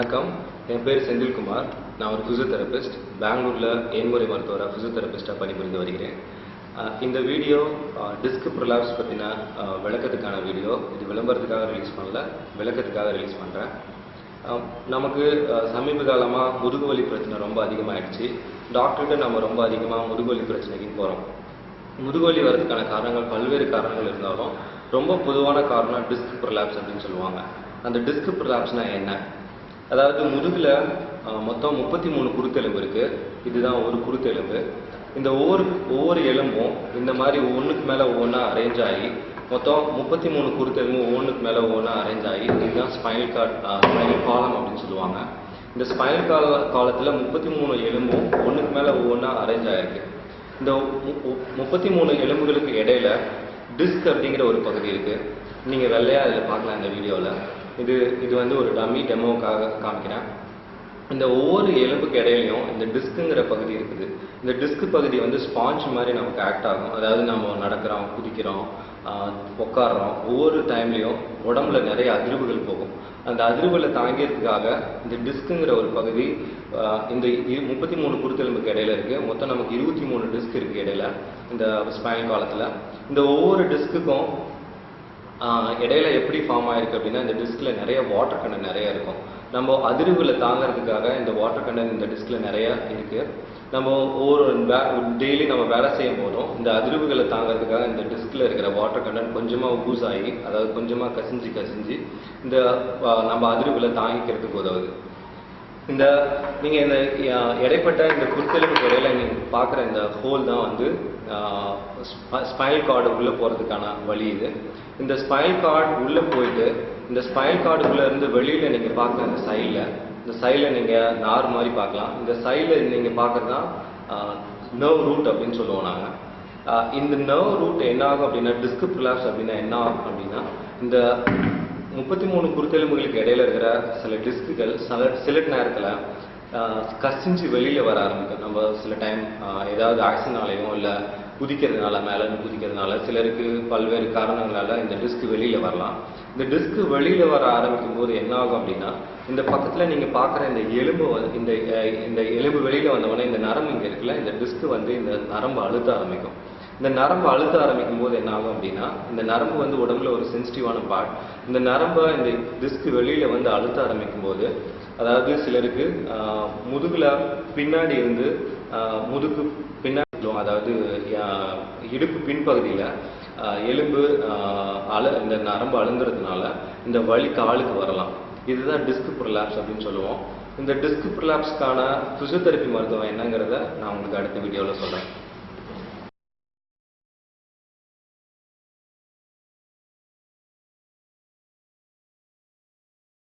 வணக்கம். என் பேர் செந்தில்குமார். நான் ஒரு ஃபிசியோதெரபிஸ்ட் பெங்களூரில் ஏன்முறை மருத்துவராக ஃபிசியோதெரபிஸ்ட்டாக பணிபுரிந்து வருகிறேன். இந்த வீடியோ டிஸ்க் ப்ரொலாப்ஸ் பற்றின விளக்கத்துக்கான வீடியோ. இது விளம்பரத்துக்காக ரிலீஸ் பண்ணல விளக்கத்துக்காக ரிலீஸ் பண்ணுறேன் நமக்கு சமீப காலமாக முதுகுவலி பிரச்சனை ரொம்ப அதிகமாகிடுச்சு டாக்டர்கிட்ட நம்ம ரொம்ப அதிகமாக முதுகுவலி பிரச்சனைக்கு போகிறோம் முதுகுவலி வர்றதுக்கான காரணங்கள் பல்வேறு காரணங்கள் இருந்தாலும் ரொம்ப பொதுவான காரணம் டிஸ்க் ப்ரொலாப்ஸ் அப்படின்னு சொல்லுவாங்க. அந்த டிஸ்க் ப்ரொலாப்ஸ்னால் என்ன? அதாவது முதுகில் மொத்தம் முப்பத்தி மூணு குருத்தெலும்பு இருக்குது இதுதான் ஒரு குருத்தெலும்பு. இந்த ஒவ்வொரு ஒவ்வொரு எலும்பும் இந்த மாதிரி ஒன்றுக்கு மேலே ஒவ்வொன்றா அரேஞ்ச் ஆகி மொத்தம் முப்பத்தி மூணு குருத்தெலும்பு ஒவ்வொன்றுக்கு மேலே ஒவ்வொன்றா அரேஞ்ச் ஆகி இதுதான் ஸ்பைனல் கார்ட் ஸ்பைனல் காலம் அப்படின்னு சொல்லுவாங்க. இந்த ஸ்பைனல் கால காலத்தில் முப்பத்தி மூணு எலும்பும் ஒன்றுக்கு மேலே ஒவ்வொன்றா அரேஞ்ச் ஆகிருக்கு இந்த முப்பத்தி மூணு எலும்புகளுக்கு இடையில டிஸ்க் அப்படிங்கிற ஒரு பகுதி இருக்குது நீங்கள் வெள்ளையாக அதில் பார்க்கலாம் இந்த வீடியோவில் இது இது வந்து ஒரு டம்மி டெமோக்காக காமிக்கிறேன். இந்த ஒவ்வொரு எலும்புக்கு இடையிலையும் இந்த டிஸ்க்குங்கிற பகுதி இருக்குது. இந்த டிஸ்க் பகுதி வந்து ஸ்பாஞ்ச் மாதிரி நமக்கு ஆக்ட் ஆகும். அதாவது நம்ம நடக்கிறோம் குதிக்கிறோம் உட்காடுறோம் உட்கார்றோம் ஒவ்வொரு டைம்லையும் உடம்புல நிறைய அதிர்வுகள் போகும். அந்த அதிர்வுகளை தாங்கிறதுக்காக இந்த டிஸ்க்குங்கிற ஒரு பகுதி இந்த முப்பத்தி மூணு குருத்தெலும்புக்கு இடையில இருக்கு. மொத்தம் நமக்கு இருபத்தி மூணு டிஸ்க் இருக்கு இடையில இந்த ஸ்பைனல் காலத்துல. இந்த ஒவ்வொரு டிஸ்க்குக்கும் இடையில எப்படி ஃபார்ம் ஆயிருக்கு அப்படின்னா இந்த டிஸ்கில் நிறைய வாட்டர் கண்டன் நிறைய இருக்கும். நம்ம அதிர்வுகளை தாங்கிறதுக்காக இந்த வாட்டர் கண்டன் இந்த டிஸ்கில் நிறைய இருக்கு. நம்ம ஒவ்வொரு டெய்லி நம்ம வேலை செய்யும் போதும் இந்த அதிர்வுகளை தாங்கிறதுக்காக இந்த டிஸ்கில் இருக்கிற வாட்டர் கண்டன் கொஞ்சமாக ஊஸ் ஆகி அதாவது கொஞ்சமாக கசிஞ்சு கசிஞ்சு இந்த நம்ம அதிர்வுகளை தாங்கிக்கிறதுக்கு உதவுது. இந்த நீங்கள் இந்த இடைப்பட்ட இந்த குருத்தெலும்புக்கு இடையில நீங்கள் பார்க்குற இந்த ஹோல் தான் வந்து ஸ்பைனல் கார்டு உள்ளே போகிறதுக்கான வழி இது. இந்த ஸ்பைனல் கார்டு உள்ளே போயிட்டு இந்த ஸ்பைனல் கார்டுக்குள்ளேருந்து இருந்து நீங்கள் பார்க்குற இந்த சைடில் இந்த சைடில் நீங்கள் நார் மாதிரி பார்க்கலாம் இந்த சைடில் நீங்கள் பார்க்குறது தான் நர்வ் ரூட் அப்படின்னு சொல்லுவோம் நாங்கள் இந்த நர்வ் ரூட் என்ன ஆகும் அப்படின்னா டிஸ்க் ப்ரிலாப்ஸ் அப்படின்னா என்ன ஆகும் அப்படின்னா இந்த முப்பத்தி மூணு குருத்தெலும்புகளுக்கு இடையில இருக்கிற சில டிஸ்க்குகள் சில சில நேரத்தில் கசிஞ்சு வெளியில வர ஆரம்பிக்கும். நம்ம சில டைம் ஏதாவது ஆக்சினாலையும் இல்லை குதிக்கிறதுனால மேலே குதிக்கிறதுனால சிலருக்கு பல்வேறு காரணங்களால இந்த டிஸ்க் வெளியில வரலாம். இந்த டிஸ்க் வெளியில வர ஆரம்பிக்கும் போது என்ன ஆகும் அப்படின்னா இந்த பக்கத்துல நீங்க பார்க்குற இந்த எலும்பு வந்து- இந்த இந்த எலும்பு வெளியில வந்தவொடனே இந்த நரம்பு இங்க இருக்குல்ல இந்த டிஸ்க் வந்து இந்த நரம்பு அழுத்த ஆரம்பிக்கும். இந்த நரம்பு அழுத்த ஆரம்பிக்கும் போது என்ன ஆகும் அப்படின்னா இந்த நரம்பு வந்து உடம்புல ஒரு சென்சிட்டிவான பார்ட் இந்த நரம்பை இந்த டிஸ்க்கு வெளியில் வந்து அழுத்த ஆரம்பிக்கும் போது அதாவது சிலருக்கு முதுகில் பின்னாடி இருந்து முதுகு பின்னாடி அதாவது இடுப்பு பின்பகுதியில் எலும்பு அல அழ இந்த நரம்பு அழுந்துறதுனால இந்த வலி காலுக்கு வரலாம். இதுதான் டிஸ்க் ப்ரொலாப்ஸ் அப்படின்னு சொல்லுவோம். இந்த டிஸ்க் ப்ரொலாப்ஸ்க்கான ஃபிசியோதெரப்பி மருத்துவம் என்னங்கிறத நான் உங்களுக்கு அடுத்த வீடியோவில் சொல்கிறேன்